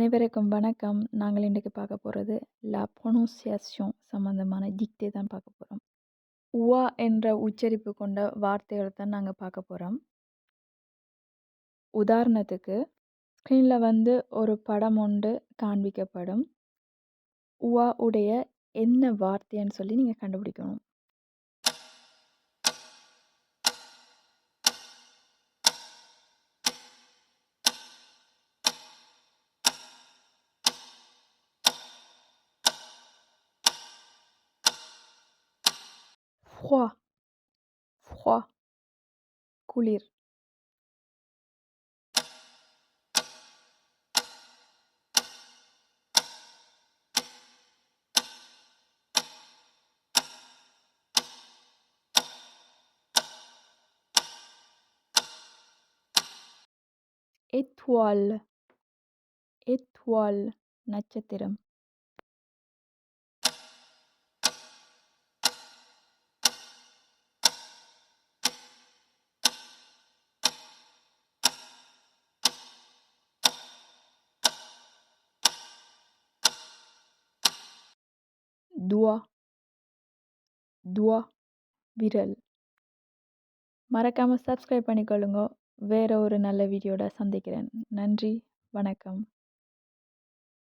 அனைவருக்கும் வணக்கம். நாங்கள் இன்றைக்கு பார்க்க போகிறது லா ப்ரொனவுன்சியேஷன் சம்மந்தமான டிக்டே தான் பார்க்க போகிறோம் உவா என்ற உச்சரிப்பு கொண்ட வார்த்தைகளை தான் நாங்கள் பார்க்க போகிறோம் உதாரணத்துக்கு ஸ்க்ரீனில் வந்து ஒரு படம் ஒன்று காண்பிக்கப்படும். உவா உடைய என்ன வார்த்தைன்னு சொல்லி நீங்கள் கண்டுபிடிக்கணும். froid, froid, coulir. étoile. Étoile. Natchattiram துவா துவா விரல் மறக்காமல் சப்ஸ்கிரைப் பண்ணிக்கொள்ளுங்க. வேறு ஒரு நல்ல வீடியோட சந்திக்கிறேன். நன்றி. வணக்கம்.